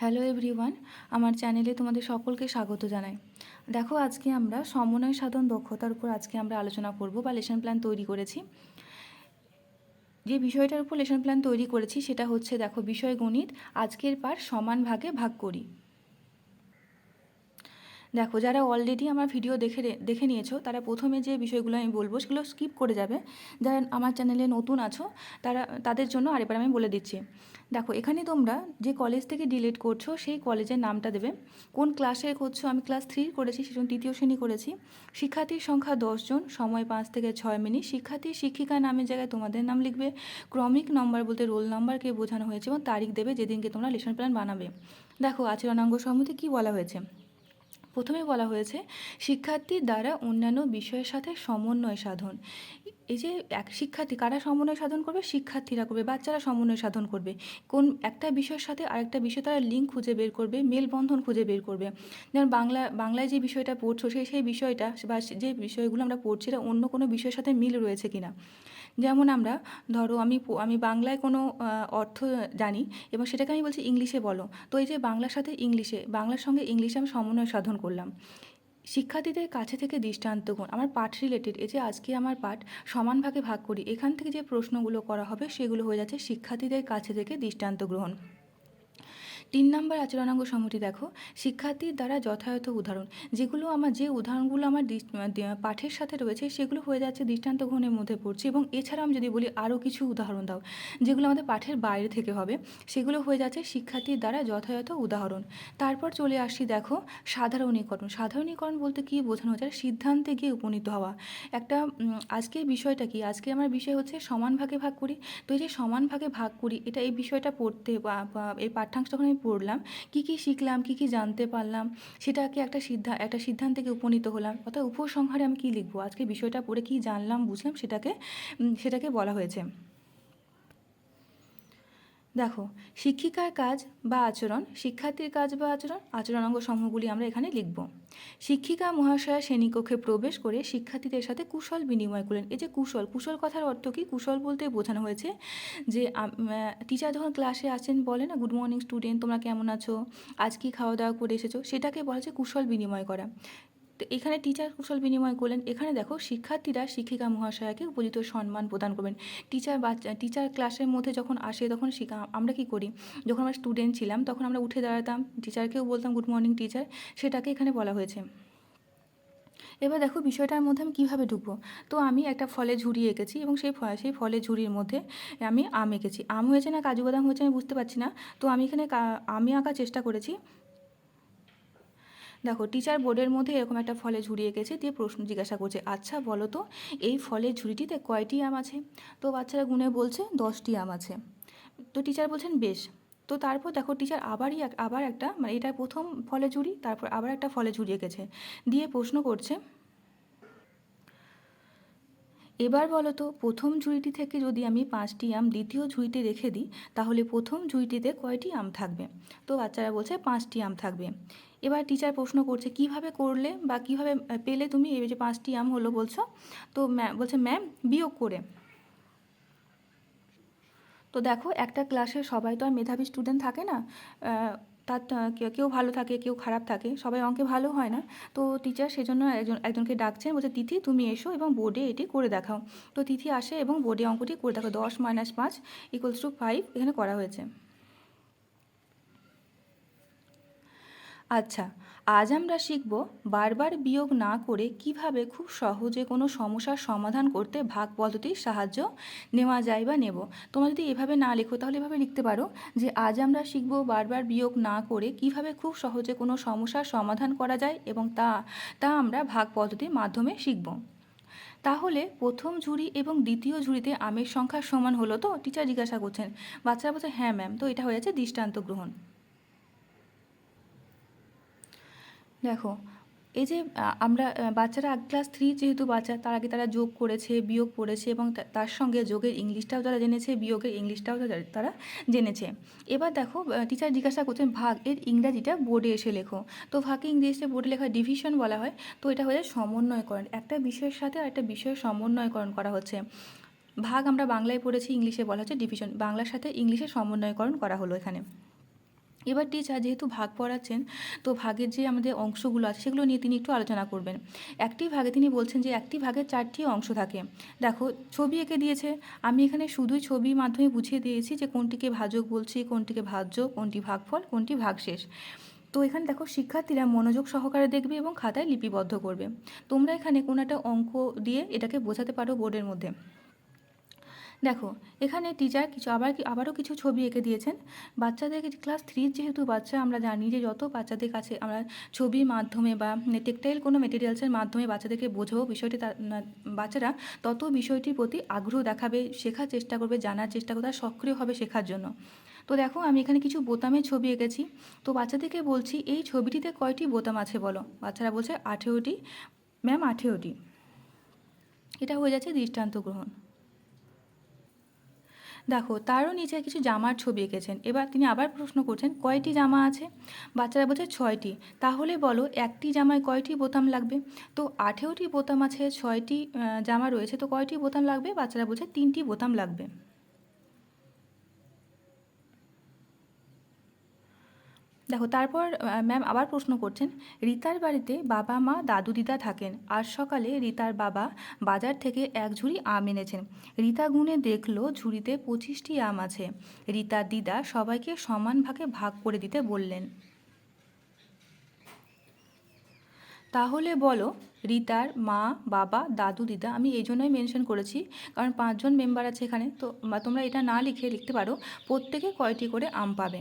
Hello everyone আমার চ্যানেলে তোমাদের সকলকে স্বাগত জানাই। দেখো, আজকে আমরা সমন্বয় সাধন দক্ষতার উপর আজকে আমরা আলোচনা করব বা লেসন প্ল্যান তৈরি করেছি। যে বিষয়টার উপর লেসন প্ল্যান তৈরি করেছি, সেটা হচ্ছে দেখো বিষয় গণিত, আজকের পার সমান ভাগে ভাগ করি। দেখো, যারা অলরেডি আমার ভিডিও দেখে দেখে নিয়েছো, তারা প্রথমে যে বিষয়গুলো আমি বলব, সেগুলো স্কিপ করে যাবে। যারা আমার চ্যানেলে নতুন আছো, তারা, তাদের জন্য আরেকবার আমি বলে দিচ্ছি। দেখো, এখানে তোমরা যে কলেজ থেকে ডিলিট করছ, সেই কলেজের নামটা দেবে। কোন ক্লাসে করছ আমি ক্লাস থ্রি করেছি, সেজন্য তৃতীয় শ্রেণি করেছি। শিক্ষার্থীর সংখ্যা দশজন সময় পাঁচ থেকে ছয় মিনিট। শিক্ষার্থী, শিক্ষিকা নামের জায়গায় তোমাদের নাম লিখবে। ক্রমিক নম্বর বলতে রোল নাম্বারকে বোঝানো হয়েছে এবং তারিখ দেবে যেদিনকে তোমরা লেসন প্ল্যান বানাবে। দেখো, আচরণাঙ্গ সম্মতি কী বলা হয়েছে? প্রথমে বলা হয়েছে শিক্ষার্থীর দ্বারা অন্যান্য বিষয়ের সাথে সমন্বয় সাধন। এই যে এক শিক্ষার্থী, কারা সমন্বয় সাধন করবে? শিক্ষার্থীরা করবে, বাচ্চারা সমন্বয় সাধন করবে। কোন একটা বিষয়ের সাথে আরেকটা বিষয় তারা লিঙ্ক খুঁজে বের করবে, মেলবন্ধন খুঁজে বের করবে। যেমন বাংলা, বাংলায় যে বিষয়টা পড়ছো, সেই সেই বিষয়টা বা যে বিষয়গুলো আমরা পড়ছি, এটা অন্য কোনো বিষয়ের সাথে মিল রয়েছে কিনা? যেমন আমরা, ধরো আমি আমি বাংলায় কোনো অর্থ জানি এবং সেটাকে আমি বলছি ইংলিশে বলো। তো এই যে বাংলার সাথে ইংলিশে, বাংলার সঙ্গে ইংলিশে আমি সমন্বয় সাধন করলাম। শিক্ষার্থীদের কাছে থেকে দৃষ্টান্ত দৃষ্টান্তগুণ আমার পাঠ রিলেটেড এই যে আজকে আমার পাঠ সমান ভাগে ভাগ করি, এখান থেকে যে প্রশ্নগুলো করা হবে সেগুলো হয়ে যাচ্ছে শিক্ষার্থীদের কাছে থেকে দৃষ্টান্ত গ্রহণ। তিন নম্বর আচরণাঙ্গ সম্মতি দেখো। শিক্ষার্থীর দ্বারা যথাযথ উদাহরণ, যেগুলো আমার যে উদাহরণগুলো আমার পাঠের সাথে রয়েছে, সেগুলো হয়ে যাচ্ছে দৃষ্টান্ত গ্রহণের মধ্যে পড়ছে এবং এছাড়া আমি যদি বলি আরও কিছু উদাহরণ দাও, যেগুলো আমাদের পাঠের বাইরে থেকে হবে, সেগুলো হয়ে যাচ্ছে শিক্ষার্থীর দ্বারা যথাযথ উদাহরণ। তারপর চলে আসছি দেখো সাধারণীকরণ। সাধারণীকরণ বলতে কী বোঝানো হচ্ছে সিদ্ধান্তে গিয়ে উপনীত হওয়া। একটা আজকের বিষয়টা কি? আজকে আমার বিষয় হচ্ছে সমান ভাগে ভাগ করি। তো এই যে সমান ভাগে ভাগ করি, এটা এই বিষয়টা পড়তে বা, এই পাঠ্যাংশ যখন আমি পড়লাম, কি কি শিখলাম, কি কি জানতে পারলাম, সেটাকে একটা সিদ্ধা, একটা সিদ্ধান্তকে উপনীত হলাম। অর্থাৎ উপসংহারে আমি কি লিখব? আজকে বিষয়টা পড়ে কি জানলাম, বুঝলাম, সেটাকে সেটাকে বলা হয়েছে। দেখো, শিক্ষিকার কাজ বা আচরণ, শিক্ষার্থীর কাজ বা আচরণ, আচরণাঙ্গ সমূহগুলি আমরা এখানে লিখব। শিক্ষিকা, মহাশয়া, শ্রেণীকক্ষে প্রবেশ করে শিক্ষার্থীদের সাথে কুশল বিনিময় করলেন। এই যে কুশল কুশল কথার অর্থ কি? কুশল বলতে বোঝানো হয়েছে যে টিচার যখন ক্লাসে আসেন, বলে না গুড মর্নিং স্টুডেন্ট তোমরা কেমন আছো? আজ কি খাওয়া দাওয়া করে এসেছ? সেটাকে বলা হচ্ছে কুশল বিনিময় করা। তো এখানে টিচার কুশল বিনিময় করলেন। এখানে দেখো শিক্ষার্থীরা শিক্ষিকা মহাশয়াকে উপযুক্ত সম্মান প্রদান করবেন। টিচার বাচ্চা টিচার ক্লাসের মধ্যে যখন আসে তখন শিখা আমরা কি করি? যখন আমরা স্টুডেন্ট ছিলাম তখন আমরা উঠে দাঁড়াতাম টিচারকেও বলতাম গুড মর্নিং টিচার সেটাকে এখানে বলা হয়েছে। এবার দেখো বিষয়টার মধ্যে আমি কীভাবে ঢুকবো? তো আমি একটা ফলে ঝুড়ি এঁকেছি এবং সেই সেই ফলে ঝুড়ির মধ্যে আমি আম এঁকেছি। আম হয়েছে না কাজু বাদাম হয়েছে আমি বুঝতে পারছি না। তো আমি এখানে আমি আঁকার চেষ্টা করেছি। দেখো টিচার বোর্ডের মধ্যে এরকম একটা ফলে ঝুড়ি এঁকেছে, দিয়ে প্রশ্ন জিজ্ঞাসা করছে আচ্ছা বলো তো, এই ফলের ঝুড়িটিতে কয়টি আম আছে? তো বাচ্চারা গুনে বলছে, দশটি আম আছে। তো টিচার বলছেন, বেশ। তো তারপর দেখো টিচার আবারই আবার একটা মানে এটা প্রথম ফলে ঝুড়ি, তারপর আবার একটা ফলে ঝুড়ি এঁকেছে, দিয়ে প্রশ্ন করছে, এবার বলো তো, প্রথম ঝুড়িটি থেকে যদি আমি পাঁচটি আম দ্বিতীয় ঝুড়িতে রেখে দিই, তাহলে প্রথম ঝুড়িটিতে কয়টি আম থাকবে? তো বাচ্চারা বলছে, পাঁচটি আম থাকবে। এবার টিচার প্রশ্ন করছে, কীভাবে করলে বা কীভাবে পেলে তুমি? এই যে পাঁচটি আম হলো বলছো। তো ম্যাম বলছে ম্যাম বিয়োগ করে। তো দেখো, একটা ক্লাসে সবাই তো আর মেধাবী স্টুডেন্ট থাকে না। তার কেউ ভালো থাকে, কেউ খারাপ থাকে। সবাই অঙ্কে ভালো হয় না। তো টিচার সেজন্য একজন, একজনকে ডাকছেন বলছে, তিথি, তুমি এসো এবং বোর্ডে এটি করে দেখাও। তো তিথি আসে এবং বোর্ডে অঙ্কটি করে দেখো, দশ মাইনাস পাঁচ ইকুয়ালস টু ফাইভ এখানে করা হয়েছে। আচ্ছা আজ আমরা শিখব বারবার বিয়োগ না করে কীভাবে খুব সহজে কোনো সমস্যার সমাধান করতে ভাগ পদ্ধতির সাহায্য নেওয়া যায় বা নেব। তোমরা যদি এভাবে না লেখো, তাহলে এভাবে লিখতে পারো যে আজ আমরা শিখব বারবার বিয়োগ না করে কীভাবে খুব সহজে কোনো সমস্যার সমাধান করা যায় এবং তা তা আমরা ভাগ পদ্ধতির মাধ্যমে শিখব। তাহলে প্রথম ঝুড়ি এবং দ্বিতীয় ঝুড়িতে আমের সংখ্যা সমান হলো তো? টিচার জিজ্ঞাসা করছেন। বাচ্চারা বলছে হ্যাঁ ম্যাম তো এটা হয়ে যাচ্ছে দৃষ্টান্ত গ্রহণ। দেখো, এই যে আমরা বাচ্চারা ক্লাস থ্রি যেহেতু বাচ্চা, তার আগে তারা যোগ করেছে, বিয়োগ করেছে এবং তার সঙ্গে যোগের ইংলিশটাও তারা জেনেছে, বিয়োগের ইংলিশটাও তারা- জেনেছে। এবার দেখো টিচার জিজ্ঞাসা করছেন ভাগ এর ইংরাজিটা বোর্ডে এসে লেখো। তো ভাগে ইংরেজিতে বোর্ডে লেখা ডিভিশন বলা হয়, তো এটা হয়ে সমন্বয়করণ। একটা বিষয়ের সাথে আর একটা বিষয়ের সমন্বয়করণ করা হচ্ছে। ভাগ আমরা বাংলায় পড়েছি, ইংলিশে বলা হচ্ছে ডিভিশন বাংলার সাথে ইংলিশে সমন্বয়করণ করা হলো এখানে। এবার টিচার যেহেতু ভাগ পড়াচ্ছেন, তো ভাগের যে আমাদের অংশগুলো আছে, সেগুলো নিয়ে তিনি একটু আলোচনা করবেন। একটি ভাগে তিনি বলছেন যে, একটি ভাগের চারটি অংশ থাকে। দেখো, ছবি এঁকে দিয়েছে। আমি এখানে শুধুই ছবির মাধ্যমে বুঝিয়ে দিয়েছি যে, কোনটিকে ভাজক বলছি, কোনটিকে ভাজ্য কোনটি ভাগফল, কোনটি ভাগশেষ। তো এখানে দেখো, শিক্ষার্থীরা মনোযোগ সহকারে দেখবে এবং খাতায় লিপিবদ্ধ করবে। তোমরা এখানে কোনো একটা অঙ্ক দিয়ে এটাকে বোঝাতে পারো বোর্ডের মধ্যে। দেখো, এখানে টিচার কিছু আবার আবারও কিছু ছবি এঁকে দিয়েছেন। বাচ্চাদের ক্লাস থ্রির যেহেতু বাচ্চা, আমরা জানি যে যত বাচ্চাদের কাছে আমরা ছবির মাধ্যমে বা টেকটাইল কোনো মেটেরিয়ালসের মাধ্যমে বাচ্চাদেরকে বোঝাবো বিষয়টি তার বাচ্চারা তত বিষয়টির প্রতি আগ্রহ দেখাবে, শেখার চেষ্টা করবে, জানার চেষ্টা করবে, আর সক্রিয় হবে শেখার জন্য। তো দেখো, আমি এখানে কিছু বোতামের ছবি এঁকেছি। তো বাচ্চাদেরকে বলছি, এই ছবিটিতে কয়টি বোতাম আছে বলো? বাচ্চারা বলছে, আঠেরোটি। ম্যাম, আঠেরোটি। এটা হয়ে যাচ্ছে দৃষ্টান্ত গ্রহণ। দেখো, তারও নিচে কিছু জামার ছবি এঁকেছেন। এবার তিনি আবার প্রশ্ন করছেন, কয়টি জামা আছে? বাচ্চারা বলছে, ছয়টি। তাহলে বলো, একটি জামায় কয়টি বোতাম লাগবে? তো আঠেরোটি বোতাম আছে, ছয়টি জামা রয়েছে, তো কয়টি বোতাম লাগবে? বাচ্চারা বলছে, তিনটি বোতাম লাগবে। দেখো, তারপর ম্যাম আবার প্রশ্ন করছেন, রিতার বাড়িতে বাবা মা দাদু দিদা থাকেন আজ সকালে রিতার বাবা বাজার থেকে এক ঝুড়ি আম এনেছেন। রিতা গুনে দেখল ঝুড়িতে পঁচিশটি আম আছে। রিতার দিদা সবাইকে সমান ভাগে ভাগ করে দিতে বললেন। তাহলে বলো রিতার মা, বাবা, দাদু, দিদা, আমি এই জন্যই মেনশন করেছি। কারণ পাঁচজন মেম্বার আছে এখানে, তো তোমরা এটা না লিখে লিখতে পারো, প্রত্যেকে কয়টি করে আম পাবে।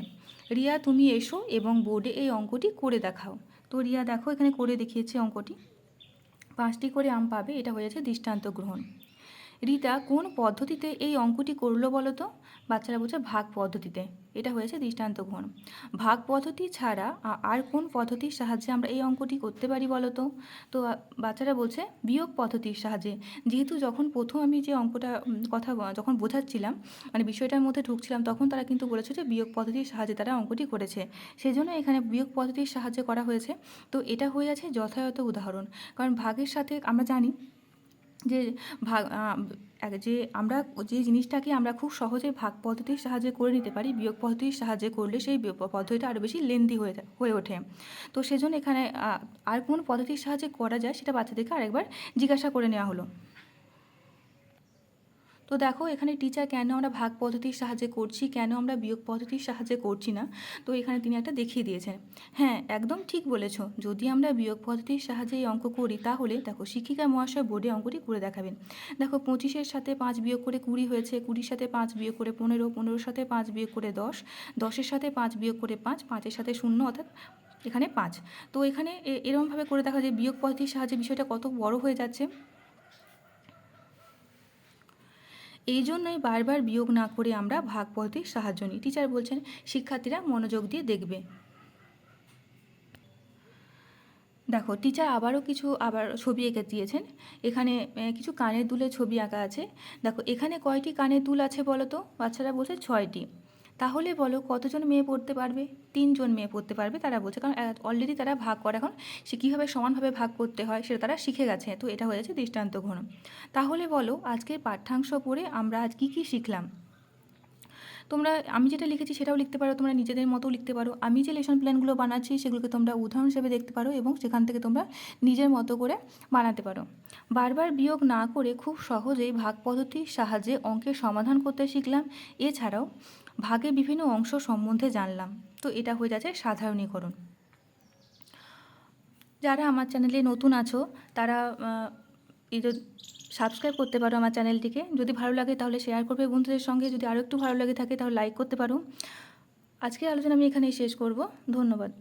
রিয়া, তুমি এসো এবং বোর্ডে এই অঙ্কটি করে দেখাও। তো রিয়া, দেখো, এখানে করে দেখিয়েছে অঙ্কটি। পাঁচটি করে আম পাবে, এটা হয়ে যাচ্ছে দৃষ্টান্ত গ্রহণ। রিতা, কোন পদ্ধতিতে এই অঙ্কটি করল বলো তো? বাচ্চারা বলছে ভাগ পদ্ধতিতে। এটা হয়েছে দৃষ্টান্ত গ্রহণ ভাগ পদ্ধতি ছাড়া আর কোন পদ্ধতির সাহায্যে আমরা এই অঙ্কটি করতে পারি বলো তো? তো বাচ্চারা বলছে বিয়োগ পদ্ধতির সাহায্যে। যেহেতু যখন প্রথম আমি যে অঙ্কটা কথা যখন বোঝাচ্ছিলাম মানে বিষয়টার মধ্যে ঢুকছিলাম, তখন তারা কিন্তু বলেছে যে বিয়োগ পদ্ধতির সাহায্যে তারা অঙ্কটি করেছে। সেই জন্য এখানে বিয়োগ পদ্ধতির সাহায্যে করা হয়েছে। তো এটা হয়ে আছে যথাযথ উদাহরণ। কারণ ভাগের সাথে আমরা জানি যে ভাগ যে আমরা যে জিনিসটাকে আমরা খুব সহজে ভাগ পদ্ধতির সাহায্যে করে নিতে পারি, বিয়োগ পদ্ধতির সাহায্যে করলে সেই পদ্ধতিটা আরও বেশি লেন্দি হয়ে হয়ে ওঠে। তো সেজন্য এখানে আর কোন পদ্ধতির সাহায্যে করা যায় সেটা বাচ্চাদেরকে আরেকবার জিজ্ঞাসা করে নেওয়া হলো। তো দেখো, এখানে টিচার কেন আমরা ভাগ পদ্ধতির সাহায্যে করছি, কেন আমরা বিয়োগ পদ্ধতির সাহায্যে করছি না? তো এখানে তিনি একটা দেখিয়ে দিয়েছেন। হ্যাঁ একদম ঠিক বলেছ। যদি আমরা বিয়োগ পদ্ধতির সাহায্যে এই অঙ্ক করি, তাহলে দেখো, শিক্ষিকা মহাশয় বোর্ডে অঙ্কটি করে দেখাবেন। দেখো, পঁচিশের সাথে পাঁচ বিয়োগ করে কুড়ি হয়েছে, কুড়ির সাথে পাঁচ বিয়োগ করে পনেরো, পনেরোর সাথে পাঁচ বিয়োগ করে দশ, দশের সাথে পাঁচ বিয়োগ করে পাঁচ, পাঁচের সাথে শূন্য, অর্থাৎ এখানে পাঁচ। তো এখানে এ- এরমভাবে করে দেখা যায়, বিয়োগ পদ্ধতির সাহায্যে বিষয়টা কত বড় হয়ে যাচ্ছে। এই জন্যই বারবার বিয়োগ না করে আমরা ভাগ পদ্ধতির সাহায্য নিই। টিচার বলছেন, শিক্ষার্থীরা মনোযোগ দিয়ে দেখবে। দেখো, টিচার আবারও কিছু আবার ছবি এঁকে দিয়েছেন। এখানে কিছু কানের দুলের ছবি আঁকা আছে। দেখো, এখানে কয়টি কানের দুল আছে বলো তো বাচ্চারা বলছে ছয়টি। তাহলে বলো কতজন মেয়ে পড়তে পারবে? তিনজন মেয়ে পড়তে পারবে তারা বলছে। কারণ অলরেডি তারা ভাগ করে। এখন সে কীভাবে সমানভাবে ভাগ করতে হয় সেটা তারা শিখে গেছে। তো এটা হয়ে যাচ্ছে দৃষ্টান্ত ঘন তাহলে বলো আজকের পাঠ্যাংশ পড়ে আমরা আজ কী কী শিখলাম? তোমরা, আমি যেটা লিখেছি সেটাও লিখতে পারো, তোমরা নিজেদের মতো লিখতে পারো। আমি যে লেসন প্ল্যানগুলো বানাচ্ছি সেগুলোকে তোমরা উদাহরণ হিসেবে দেখতে পারো এবং সেখান থেকে তোমরা নিজের মতো করে বানাতে পারো। বারবার বিয়োগ না করে খুব সহজেই ভাগ পদ্ধতির সাহায্যে অঙ্কের সমাধান করতে শিখলাম। এছাড়াও ভাগে বিভিন্ন অংশ সম্বন্ধে জানলাম। তো এটা হয়ে যাচ্ছে সাধারণীকরণ। যারা আমার চ্যানেলে নতুন আছো, তারা সাবস্ক্রাইব করতে পারো আমার চ্যানেলটিকে যদি ভালো লাগে তাহলে শেয়ার করবে বন্ধুদের সঙ্গে। যদি আরও একটু ভালো লাগে থাকে তাহলে লাইক করতে পারো। আজকের আলোচনা আমি এখানেই শেষ করব। ধন্যবাদ।